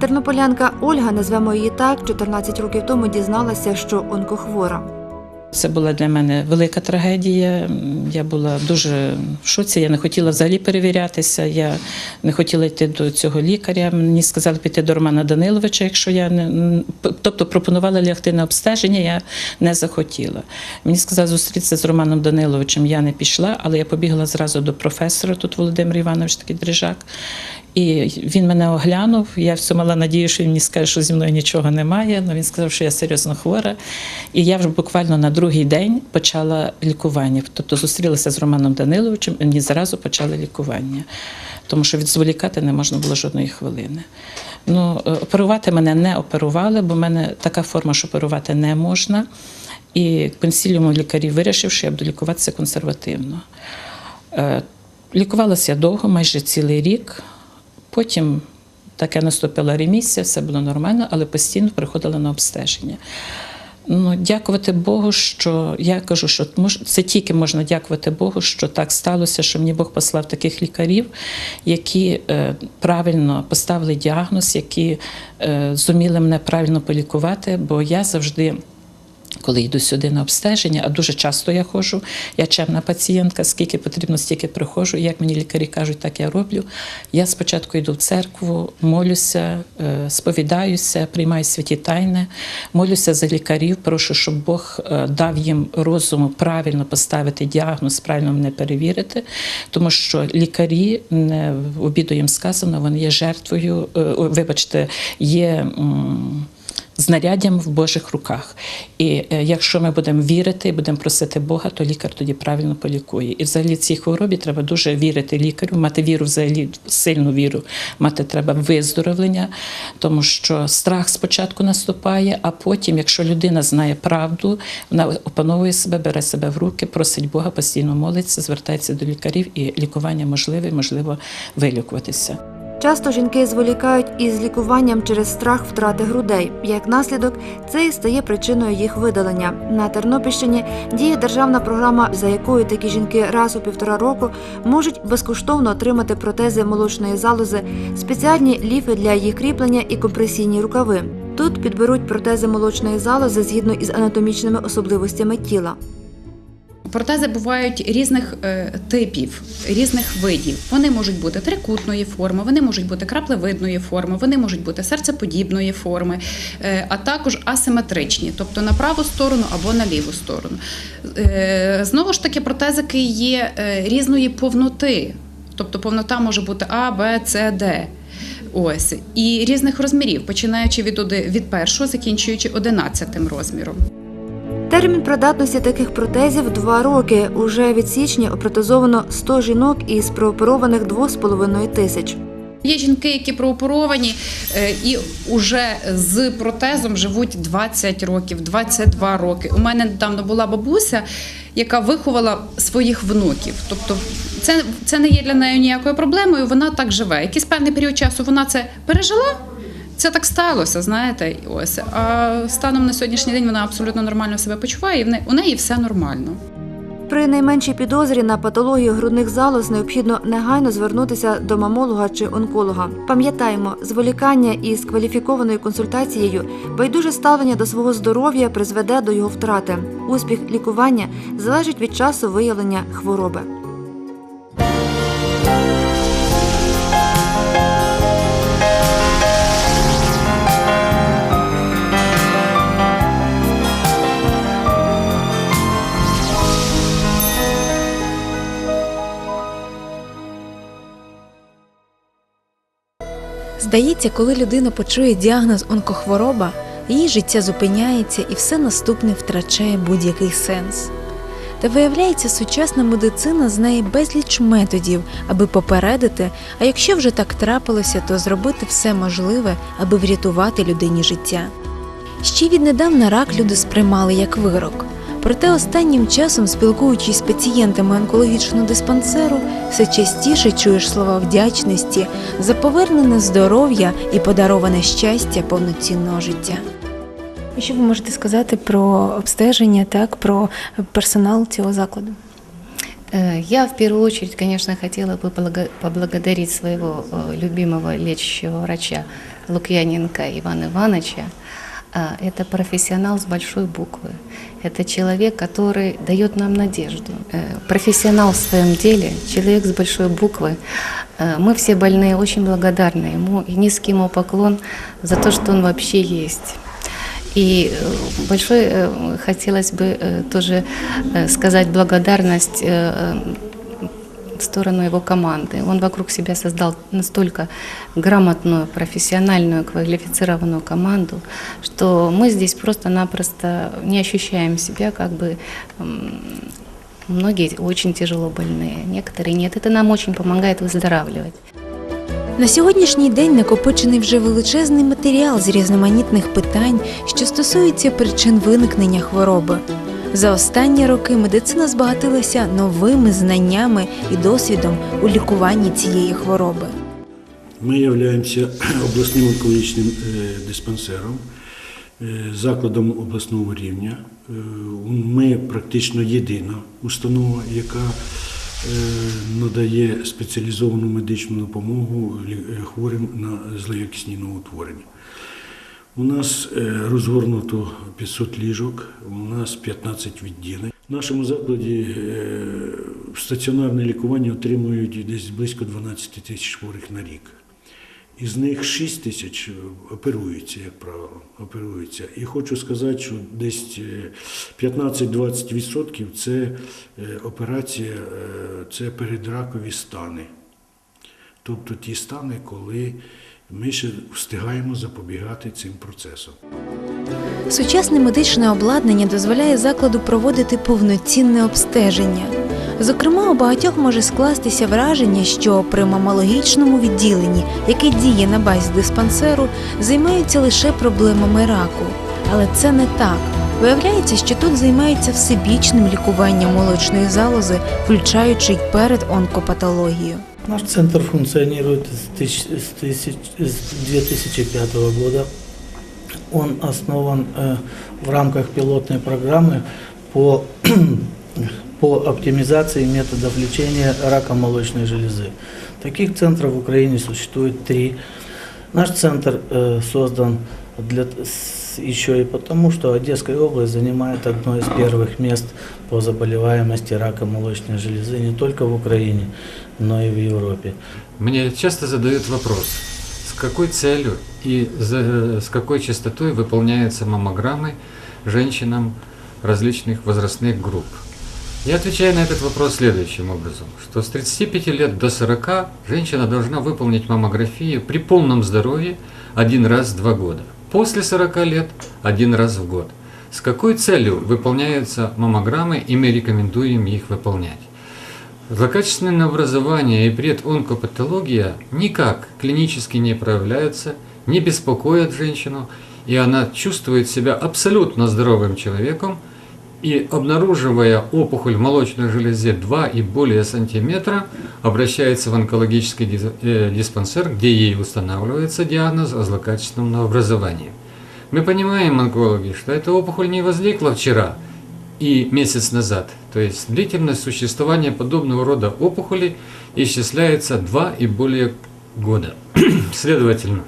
Тернополянка Ольга, назвемо її так, 14 років тому дізналася, що онкохвора. Це була для мене велика трагедія. Я була дуже в шоці. Я не хотіла взагалі перевірятися. Я не хотіла йти до цього лікаря. Мені сказали піти до Романа Даниловича, якщо я не тобто пропонували лягти на обстеження, я не захотіла. Мені сказали зустрітися з Романом Даниловичем. Я не пішла, але я побігла зразу до професора. Тут Володимир Іванович такий дрижак. І він мене оглянув. Я все мала надію, що він мені скаже, що зі мною нічого немає. але він сказав, що я серйозно хвора. І я вже буквально на другий день почала лікування. Тобто зустрілася з Романом Даниловичем, і мені зразу почали лікування, тому що відзволікати не можна було жодної хвилини. Ну, е, оперувати мене не оперували, бо в мене така форма, що оперувати не можна. І консіліум лікарів вирішив, що я буду лікуватися консервативно. Е, Лікувалася я довго, майже цілий рік. Потім таке наступила ремісія, все було нормально, але постійно приходила на обстеження. Ну, дякувати Богу, що я кажу, що це тільки можна дякувати Богу, що так сталося, що мені Бог послав таких лікарів, які е, правильно поставили діагноз, які е, зуміли мене правильно полікувати, бо я завжди. Коли йду сюди на обстеження, а дуже часто я ходжу, я чемна пацієнтка, скільки потрібно, стільки приходжу. Як мені лікарі кажуть, так я роблю. Я спочатку йду в церкву, молюся, е, сповідаюся, приймаю святі тайни, молюся за лікарів, прошу, щоб Бог е, дав їм розуму правильно поставити діагноз, правильно мене перевірити, тому що лікарі, не обіду їм сказано, вони є жертвою, е, вибачте, є. Знаряддям в Божих руках. І е, якщо ми будемо вірити і будемо просити Бога, то лікар тоді правильно полікує. І взагалі цій хворобі треба дуже вірити лікарю, мати віру, взагалі сильну віру, мати треба виздоровлення, тому що страх спочатку наступає, а потім, якщо людина знає правду, вона опановує себе, бере себе в руки, просить Бога, постійно молиться, звертається до лікарів, і лікування можливе, можливо вилікуватися. Часто жінки зволікають із лікуванням через страх втрати грудей. Як наслідок, це і стає причиною їх видалення. На Тернопільщині діє державна програма, за якою такі жінки раз у півтора року можуть безкоштовно отримати протези молочної залози, спеціальні ліфи для їх кріплення і компресійні рукави. Тут підберуть протези молочної залози згідно із анатомічними особливостями тіла. Протези бувають різних е, типів, різних видів. Вони можуть бути трикутної форми, вони можуть бути краплевидної форми, вони можуть бути серцеподібної форми, е, а також асиметричні, тобто на праву сторону або на ліву сторону. Е, знову ж таки, протезики є різної повноти, тобто повнота може бути А, Б, С, Д. Ось і різних розмірів, починаючи від від першого, закінчуючи одинадцятим розміром. Термін придатності таких протезів 2 роки. Уже від січня опротезовано 100 жінок із прооперованих 2,5 тисяч. Є жінки, які прооперовані е, і вже з протезом живуть 20 років, 22 роки. У мене недавно була бабуся, яка виховала своїх внуків. Тобто, це, це не є для неї ніякою проблемою. Вона так живе. Якийсь певний період часу вона це пережила. Це так сталося, знаєте, ось. А станом на сьогоднішній день вона абсолютно нормально себе почуває, і в неї, у неї все нормально. При найменшій підозрі на патологію грудних залоз необхідно негайно звернутися до мамолога чи онколога. Пам'ятаємо, зволікання із кваліфікованою консультацією, байдуже ставлення до свого здоров'я призведе до його втрати. Успіх лікування залежить від часу виявлення хвороби. Здається, коли людина почує діагноз онкохвороба, її життя зупиняється і все наступне втрачає будь-який сенс. Та виявляється, сучасна медицина знає безліч методів, аби попередити, а якщо вже так трапилося, то зробити все можливе, аби врятувати людині життя. Ще віднедавна рак люди сприймали як вирок. Проте останнім часом, спілкуючись з пацієнтами онкологічного диспансеру, все частіше чуєш слова вдячності за повернене здоров'я і подароване щастя повноцінного життя. І що ви можете сказати про обстеження, так про персонал цього закладу? Э, Я в первую очередь, конечно, хотела бы благо- поблагодарить своего э, любимого лечащего врача Лукьяненко Ивана Ивановича. А, Это профессионал с большой буквы. Это человек, который дает нам надежду. Э, Профессионал в своем деле, человек с большой буквы. Э, Мы все больные очень благодарны ему и низкий ему поклон за то, что он вообще есть. И э, большой э, хотелось бы э, тоже э, сказать благодарность э, э, в сторону его команды. Он вокруг себя создал настолько грамотную, профессиональную, квалифицированную команду, что мы здесь просто-напросто не ощущаем себя как бы м, Многие очень тяжело больные, некоторые нет. Это нам очень помогает выздоравливать. На сьогоднішній день накопичений вже величезний матеріал з різноманітних питань, що стосуються причин виникнення хвороби. За останні роки медицина збагатилася новими знаннями і досвідом у лікуванні цієї хвороби. Ми являємося обласним онкологічним е, диспансером, е, закладом обласного рівня. Е, Ми практично єдина установа, яка надає спеціалізовану медичну допомогу хворим на злоякісні новоутворення. У нас е, розгорнуто 500 ліжок, у нас 15 відділень. В нашому закладі е, стаціонарне лікування отримують десь близько 12 тисяч хворих на рік. Із них 6 тисяч оперуються, як правило, оперуються. І хочу сказати, що десь е, 15-20% це е, операція, е, це передракові стани. Тобто ті стани, коли ми ще встигаємо запобігати цим процесам. Сучасне медичне обладнання дозволяє закладу проводити повноцінне обстеження. Зокрема, у багатьох може скластися враження, що при мамологічному відділенні, яке діє на базі диспансеру, займаються лише проблемами раку. Але це не так. Виявляється, що тут займаються всебічним лікуванням молочної залози, включаючи й перед онкопатологією. Наш центр функционирует с, тысяч- с тысяч- с 2005 года. Он основан э, в рамках пилотной программы по, по оптимизации методов лечения рака молочной железы. Таких центров в Украине существует три. Наш центр э, создан для, еще и потому, что Одесская область занимает одно из первых мест по заболеваемости рака молочной железы не только в Украине, но и в Европе. Мне часто задают вопрос, с какой целью и за- с какой частотой выполняются маммограммы женщинам различных возрастных групп. Я отвечаю на этот вопрос следующим образом, что с 35 лет до 40 женщина должна выполнить маммографию при полном здоровье один раз в два года. После 40 лет один раз в год. С какой целью выполняются маммограммы и мы рекомендуем их выполнять? Злокачественное образование и предонкопатология никак клинически не проявляются, не беспокоят женщину, и она чувствует себя абсолютно здоровым человеком, и обнаруживая опухоль в молочной железе 2 и более сантиметра, обращается в онкологический э, диспансер, где ей устанавливается диагноз о злокачественном образовании. Мы понимаем, онкологи, что эта опухоль не возникла вчера и месяц назад. То есть длительность существования подобного рода опухолей исчисляется 2 и более года. Следовательно,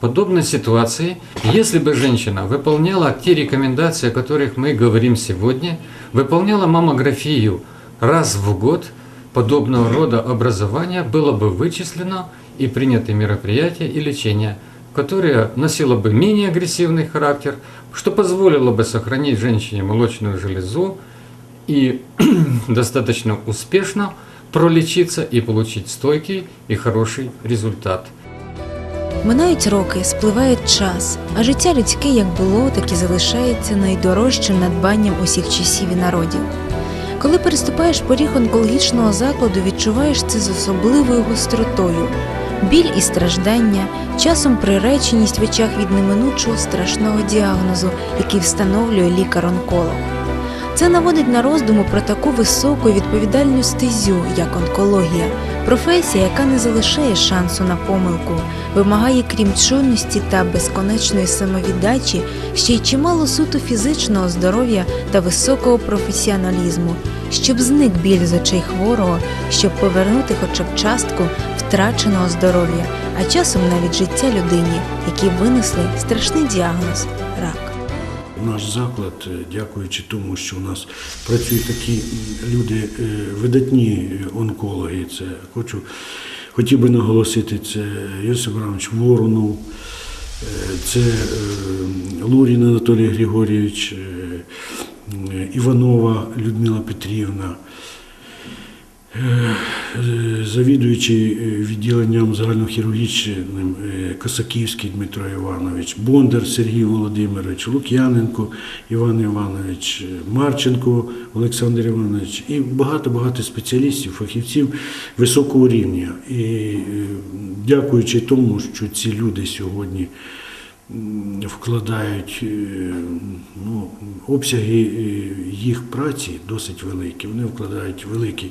подобной ситуации, если бы женщина выполняла те рекомендации, о которых мы говорим сегодня, выполняла маммографию раз в год, подобного рода образования было бы вычислено и приняты мероприятия и лечение, которое носило бы менее агрессивный характер, что позволило бы сохранить женщине молочную железу и достаточно успешно пролечиться и получить стойкий и хороший результат. Минають роки, спливає час, а життя людське як було, так і залишається найдорожчим надбанням усіх часів і народів. Коли переступаєш поріг онкологічного закладу, відчуваєш це з особливою гостротою. Біль і страждання, часом приреченість в очах від неминучого страшного діагнозу, який встановлює лікар-онколог. Це наводить на роздуму про таку високу відповідальну стезю, як онкологія, професія, яка не залишає шансу на помилку, вимагає, крім чуйності та безконечної самовіддачі, ще й чимало суто фізичного здоров'я та високого професіоналізму, щоб зник біль з очей хворого, щоб повернути хоча б частку втраченого здоров'я, а часом навіть життя людині, які винесли страшний діагноз рак. Наш заклад, е, дякуючи тому, що у нас працюють такі люди, е, видатні онкологи. Це хочу, хотів би наголосити, це Йосип Абрамович Воронов, е, це е, Лурін Анатолій Григорійович, е, Іванова Людмила Петрівна. Завідуючий е, відділенням загальнохірургічним е, Косаківський Дмитро Іванович, Бондар Сергій Володимирович, Лук'яненко Іван Іванович, е, Марченко Олександр Іванович і багато-багато спеціалістів, фахівців високого рівня. І дякуючи тому, що ці люди сьогодні вкладають е, ну, обсяги е, їх праці досить великі. Вони вкладають великий,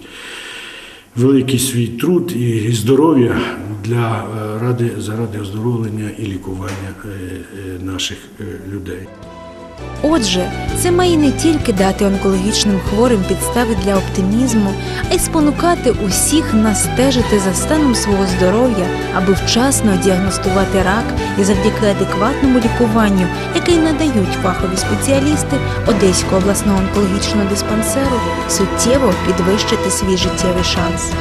великий свій труд і здоров'я для е, ради заради оздоровлення і лікування наших людей. Отже, це має не тільки дати онкологічним хворим підстави для оптимізму, а й спонукати усіх нас стежити за станом свого здоров'я, аби вчасно діагностувати рак і завдяки адекватному лікуванню, яке надають фахові спеціалісти Одеського обласного онкологічного диспансеру, суттєво підвищити свій життєвий шанс.